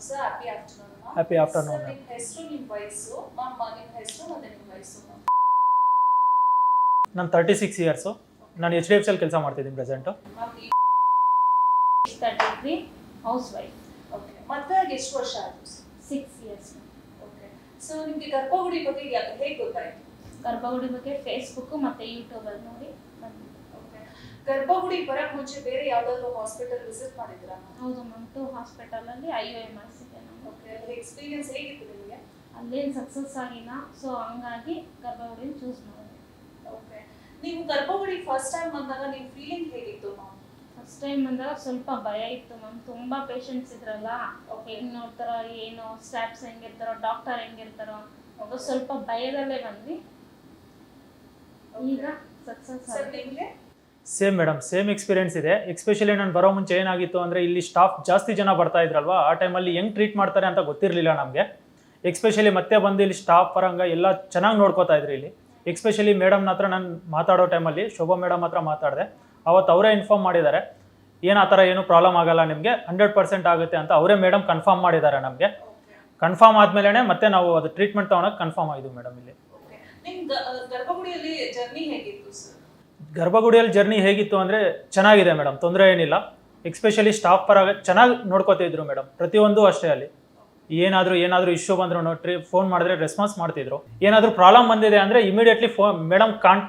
Sir happy afternoon happy afternoon. ನಿಮ್ಮ ಹೆಸರು ನಿಮ್ಮ ವಯಸ್ಸು ಮ್ಯಾಮ್ ನಿಮ್ಮ ಹೆಸರು ಮತ್ತೆ ನಿಮ್ಮ ವಯಸ್ಸು ನಾನು ತರ್ಟಿ ಸಿಕ್ಸ್ ಇಯರ್ಸು ನಾನು ಎಚ್ ಡಿ ಎಫ್ ಸಿಯಲ್ಲಿ ಕೆಲಸ ಮಾಡ್ತಿದ್ದೀನಿ present three housewife okay ಮತ್ತೆ ಎಷ್ಟು ವರ್ಷ ಆಯ್ತು? ಸಿಕ್ಸ್ ಇಯರ್ಸ್ ಓಕೆ ಸೊ ನಿಮಗೆ ಗರ್ಭಗುಡಿ ಬಗ್ಗೆ ಹೇಗೆ ಗೊತ್ತಾಯಿತು? ಗರ್ಭಗುಡಿ ಬಗ್ಗೆ ಫೇಸ್ಬುಕ್ ಮತ್ತು ಯೂಟ್ಯೂಬಲ್ಲಿ ನೋಡಿ ಬಂದಿದ್ದು ಓಕೆ ಗರ್ಭಗುಡಿ ಬರಕ್ ಮುಂಚೆ ಬೇರೆ ಯಾವ್ದಾದ್ರು ಹಾಸ್ಪಿಟಲ್ ವಿಸಿಟ್ ಮಾಡಿದ್ರಾ? ಹೌದು ಮ್ಯಾಮ್ ಟು ಹಾಸ್ಪಿಟಲಲ್ಲಿ ಐ ಐ ಎ ಮಾಡಿಸಿದ್ದೆ ನಾನು ಓಕೆ ಎಕ್ಸ್ಪೀರಿಯನ್ಸ್ ಹೇಗಿತ್ತು ನಿಮಗೆ? ಅಲ್ಲೇನು ಸಕ್ಸಸ್ ಆಗಿಲ್ಲ ಸೊ ಹಂಗಾಗಿ ಗರ್ಭಗುಡಿನ ಚೂಸ್ ಮಾಡಿದೆ. ಓಕೆ ನೀವು ಗರ್ಭಗುಡಿ ಫಸ್ಟ್ ಟೈಮ್ ಬಂದಾಗ ನಿಮ್ಮ ಫೀಲಿಂಗ್ ಹೇಗಿತ್ತು ಮ್ಯಾಮ್ ಫಸ್ಟ್ ಟೈಮ್ ಬಂದಾಗ ಸ್ವಲ್ಪ ಭಯ ಇತ್ತು ಮ್ಯಾಮ್ ತುಂಬ ಪೇಷಂಟ್ಸ್ ಇದ್ರಲ್ಲ ಹೆಂಗ್ ನೋಡ್ತಾರೋ ಏನು ಸ್ಟಾಫ್ಸ್ ಹೆಂಗಿರ್ತಾರೋ ಡಾಕ್ಟರ್ ಹೆಂಗಿರ್ತಾರೋ ಅದು ಸ್ವಲ್ಪ ಭಯದಲ್ಲೇ ಬಂದ್ವಿ. ಈಗ ಸಕ್ಸಸ್ ನಿಮಗೆ? ಸೇಮ್ ಮೇಡಮ್ ಸೇಮ್ ಎಕ್ಸ್ಪೀರಿಯನ್ಸ್ ಇದೆ. ಎಕ್ಸ್ಪೆಷಲಿ ನಾನು ಬರೋ ಮುಂಚೆ ಏನಾಗಿತ್ತು ಅಂದರೆ ಇಲ್ಲಿ ಸ್ಟಾಫ್ ಜಾಸ್ತಿ ಜನ ಬರ್ತಾ ಇದ್ರಲ್ವಾ? ಆ ಟೈಮಲ್ಲಿ ಹೆಂಗೆ ಟ್ರೀಟ್ ಮಾಡ್ತಾರೆ ಅಂತ ಗೊತ್ತಿರಲಿಲ್ಲ ನಮಗೆ. ಎಕ್ಸ್ಪೆಷಲಿ ಮತ್ತೆ ಬಂದು ಇಲ್ಲಿ ಸ್ಟಾಫ್ ಪರಂಗ ಎಲ್ಲ ಚೆನ್ನಾಗಿ ನೋಡ್ಕೋತಾ ಇದ್ರು ಇಲ್ಲಿ. ಎಕ್ಸ್ಪೆಷಲಿ ಮೇಡಮ್ನ ಹತ್ರ ನಾನು ಮಾತಾಡೋ ಟೈಮಲ್ಲಿ ಶೋಭಾ ಮೇಡಮ್ ಹತ್ರ ಮಾತಾಡಿದೆ. ಅವತ್ತು ಅವರೇ ಇನ್ಫಾರ್ಮ್ ಮಾಡಿದ್ದಾರೆ. ಏನು ಆ ಥರ ಏನು ಪ್ರಾಬ್ಲಮ್ ಆಗಲ್ಲ ನಿಮಗೆ. ಹಂಡ್ರೆಡ್ ಪರ್ಸೆಂಟ್ ಆಗುತ್ತೆ ಅಂತ ಅವರೇ ಮೇಡಮ್ ಕನ್ಫರ್ಮ್ ಮಾಡಿದ್ದಾರೆ ನಮಗೆ. ಕನ್ಫರ್ಮ್ ಆದಮೇಲೆ ಮತ್ತೆ ನಾವು ಅದು ಟ್ರೀಟ್ಮೆಂಟ್ ತೊಗೊಳಕ್ಕೆ ಕನ್ಫರ್ಮ್ ಆಯಿತು ಮೇಡಮ್ ಇಲ್ಲಿ. ಗರ್ಭಗುಡಿಯಲ್ಲಿ ಜರ್ನಿ ಹೇಗಿತ್ತು ಅಂದರೆ ಚೆನ್ನಾಗಿದೆ ಮೇಡಮ್ ತೊಂದರೆ ಏನಿಲ್ಲ. ಎಕ್ಸ್ಪೆಷಲಿ ಸ್ಟಾಫ್ ಪರ ಚೆನ್ನಾಗಿ ನೋಡ್ಕೋತಿದ್ರು ಮೇಡಮ್ ಪ್ರತಿಯೊಂದು ಅಷ್ಟೇ ಅಲ್ಲಿ. ಏನಾದರೂ ಏನಾದರೂ ಇಶ್ಯೂ ಬಂದರೂ ನೋಡ್ರಿ ಫೋನ್ ಮಾಡಿದ್ರೆ ರೆಸ್ಪಾನ್ಸ್ ಮಾಡ್ತಿದ್ರು. ಏನಾದರೂ ಪ್ರಾಬ್ಲಮ್ ಬಂದಿದೆ ಅಂದರೆ ಇಮಿಡಿಯೇಟ್ಲಿ ಫೋನ್ ಮೇಡಮ್ ಕಾನ್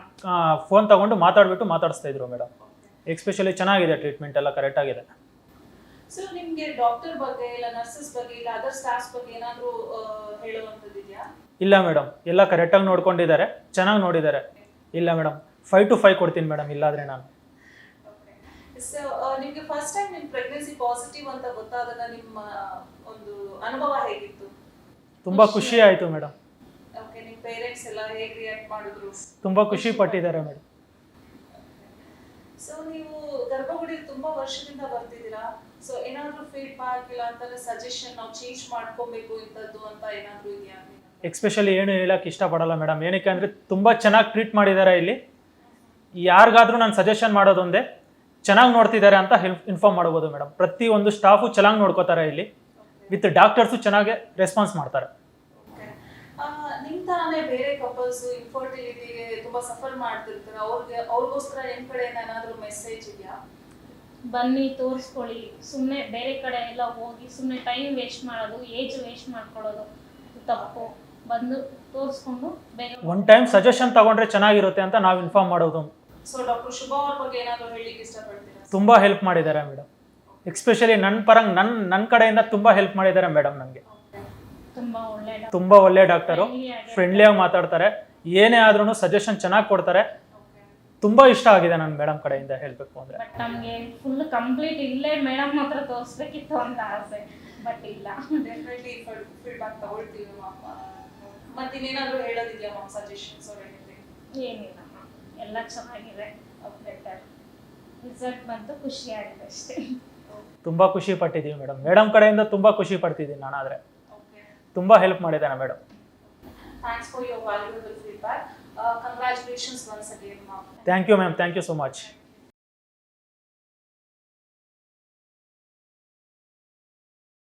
ಫೋನ್ ತಗೊಂಡು ಮಾತಾಡಿಬಿಟ್ಟು ಮಾತಾಡಿಸ್ತಾ ಇದ್ರು ಮೇಡಮ್. ಎಕ್ಸ್ಪೆಷಲಿ ಚೆನ್ನಾಗಿದೆ ಟ್ರೀಟ್ಮೆಂಟ್ ಎಲ್ಲ ಕರೆಕ್ಟ್ ಆಗಿದೆ. ಸೊ ನಿಮ್ಗೆ ಡಾಕ್ಟರ್ ಬಗ್ಗೆ ಇಲ್ಲ ನರ್ಸಸ್ ಬಗ್ಗೆ ಇಲ್ಲ ಅದರ್ ಸ್ಟಾಫ್ಸ್ ಬಗ್ಗೆ ಏನಾದ್ರು ಹೇಳುವಂಥದ್ದು ಇದೆಯಾ ಇಲ್ಲ ಮೇಡಮ್ ಎಲ್ಲ ಕರೆಕ್ಟಾಗಿ ನೋಡ್ಕೊಂಡಿದ್ದಾರೆ ಚೆನ್ನಾಗಿ ನೋಡಿದ್ದಾರೆ. ಇಲ್ಲ ಮೇಡಮ್ ಫೈವ್ ಟು ಫೈವ್ ಕೊಡ್ತೀನಿ ಮೇಡಮ್ ಇಲ್ಲಾದರೆ ನಾನು. ಸೊ ನಿಮಗೆ ಫಸ್ಟ್ ಟೈಮ್ ನಿಮ್ಮ ಪ್ರೆಗ್ನೆನ್ಸಿ ಪಾಸಿಟಿವ್ ಅಂತ ಗೊತ್ತಾದಾಗ ನಿಮ್ಮ ಒಂದು ಅನುಭವ ಹೇಗಿತ್ತು? ತುಂಬ ಖುಷಿ ಆಯಿತು. ಮೇಡಮ್ ಓಕೆ ನಿಮ್ಮ ಪೇರೆಂಟ್ಸ್ ಎಲ್ಲ ಹೇಗೆ ರಿಯಾಕ್ಟ್ ಮಾಡಿದ್ರು? ತುಂಬ ಖುಷಿ ಪಟ್ಟಿದ್ದಾರೆ ಮೇಡಮ್ ಸೊ ನೀವು ಗರ್ಭಗುಡಿ ತುಂಬಾ ವರ್ಷದಿಂದ ಬರ್ತಿದ್ದೀರಾ? ಸೊ ಏನಾದರೂ ಫೀಡ್ಬ್ಯಾಕ್ ಇಲ್ಲ ಅಂತಂದ್ರೆ ಸಜೆಷನ್ ನಾವು ಚೇಂಜ್ ಮಾಡ್ಕೋಬೇಕು ಇಂಥದ್ದು ಅಂತ ಏನಾದರೂ ಇದೆಯಾ? ಎಕ್ಸ್ಪೆಷಲಿ ಏನು ಹೇಳಕ್ಕೆ ಇಷ್ಟಪಡಲ್ಲ ಮೇಡಮ್ ಏನಕ್ಕೆ ಅಂದರೆ ತುಂಬ ಚೆನ್ನಾಗಿ ಟ್ರೀಟ್ ಮಾಡಿದ್ದಾರೆ ಇಲ್ಲಿ. ಯಾರಿಗಾದ್ರೂ ನಾನು ಸಜೆಷನ್ ಮಾಡೋದೊಂದೇ ಚೆನ್ನಾಗಿ ನೋಡ್ತಿದ್ದಾರೆ ಅಂತ ಇನ್ಫಾರ್ಮ್ ಮಾಡ್ಬೋದು ಮೇಡಮ್ ಪ್ರತಿಯೊಂದು ಸ್ಟಾಫು ಚೆನ್ನಾಗಿ ನೋಡ್ಕೋತಾರೆ ಇಲ್ಲಿ. ವಿತ್ ಡಾಕ್ಟರ್ಸು ಚೆನ್ನಾಗಿ ರೆಸ್ಪಾನ್ಸ್ ಮಾಡ್ತಾರೆ. ನಿಮ್ಮ ತರಾನೇ ಬೇರೆ ಕಪಲ್ಸ್ ಇನ್ಫರ್ಟಿಲಿಟಿಗೆ ತುಂಬಾ ಸಫರ್ ಮಾಡ್ತಿರ್ತಾರೆ. ಅವ್ರಿಗೆ ಅವ್ರಿಗೋಸ್ಕರ ನಿಮ್ ಕಡೆಯಿಂದ ಏನಾದ್ರೂ ಮೆಸೇಜ್ ಇದೆಯಾ? ಬನ್ನಿ ತೋರಿಸ್ಕೊಳ್ಳಿ. ಸುಮ್ಮನೆ ಬೇರೆ ಕಡೆ ಎಲ್ಲ ಹೋಗಿ ಸುಮ್ಮನೆ ಟೈಮ್ ವೇಸ್ಟ್ ಮಾಡೋದು ಏಜ್ ವೇಸ್ಟ್ ಮಾಡ್ಕೊಳ್ಳೋದು ತಪ್ಪು. ಬಂದು ತೋರಿಸ್ಕೊಂಡು ಬೇಗ ಒನ್ ಟೈಮ್ ಸಜೆಷನ್ ತಗೊಂಡ್ರೆ ಚೆನ್ನಾಗಿರುತ್ತೆ ಅಂತ ನಾವು ಇನ್ಫಾರ್ಮ್ ಮಾಡೋದು. ಸೊ ಡಾಕ್ಟರ್ ಶುಭಾ ಅವ್ರ ಬಗ್ಗೆ ಏನಾದರೂ ಹೇಳಿಕ್ಕೆ ಇಷ್ಟಪಡ್ತೀರಾ ತುಂಬ ಹೆಲ್ಪ್ ಮಾಡಿದ್ದಾರೆ ಮೇಡಮ್ ಎಕ್ಸ್ಪೆಷಲಿ ನನ್ನ ಪರಂಗ್ ನನ್ನ ನನ್ನ ಕಡೆಯಿಂದ ತುಂಬ ಹೆಲ್ಪ್ ಮಾಡಿದ್ದಾರೆ ಮೇಡಮ್ ನನಗೆ ತುಂಬಾ ತುಂಬ ಒಳ್ಳೆ ಡಾಕ್ಟರ್ ಫ್ರೆಂಡ್ಲಿ ಒಳ್ಳೆ ಡಾಕ್ಟರು ಫ್ರೆಂಡ್ಲಿಯಾಗಿ ಮಾತಾಡ್ತಾರೆ. ಏನೇ ಆದ್ರೂ ಸಜೆಷನ್ ಚೆನ್ನಾಗಿ ಕೊಡ್ತಾರೆ. ತುಂಬಾ ತುಂಬ ಇಷ್ಟ ಆಗಿದೆ ನನ್ನ ಮೇಡಮ್ ಕಡೆಯಿಂದ ಹೇಳಬೇಕು ಅಂದರೆ. ಬಟ್ ನಮಗೆ ಫುಲ್ ಕಂಪ್ಲೀಟ್ ಇಲ್ಲೇ ಮೇಡಮ್ ಹತ್ರ ತೋರಿಸ್ಬೇಕಿತ್ತು ಅಂತ ಆಸೆ. ಬಟ್ ಇಲ್ಲ. ಡೆಫಿನೆಟ್ಲಿ ಫೀಡ್ಬ್ಯಾಕ್ ತಗೊಳ್ತೀವಿ ಮತ್ತೆ ಇನ್ನೇನಾದ್ರೂ ಹೇಳೋದಿದೆಯಾ ಮ್ಯಾಮ್ ಸಜೆಷನ್ಸ್ ಏನಿಲ್ಲ. ಎಲ್ಲ ಚೆನ್ನಾಗಿದೆ. ಬೆಟರ್ ರಿಸಲ್ಟ್ ಬಂತು ಖುಷಿ ಆಗಿದೆ ಅಷ್ಟೇ. ತುಂಬ ಖುಷಿ ಪಟ್ಟಿದ್ದೀವಿ ಮೇಡಮ್ ಮೇಡಮ್ ಕಡೆಯಿಂದ ತುಂಬ ಖುಷಿ ಪಡ್ತಿದ್ದೀನಿ ನಾನಾದರೆ. ಓಕೆ ತುಂಬ ಹೆಲ್ಪ್ ಮಾಡಿದ್ದಾನೆ madam thanks for your valuable feedback congratulations once again ma'am thank you ma'am thank you so much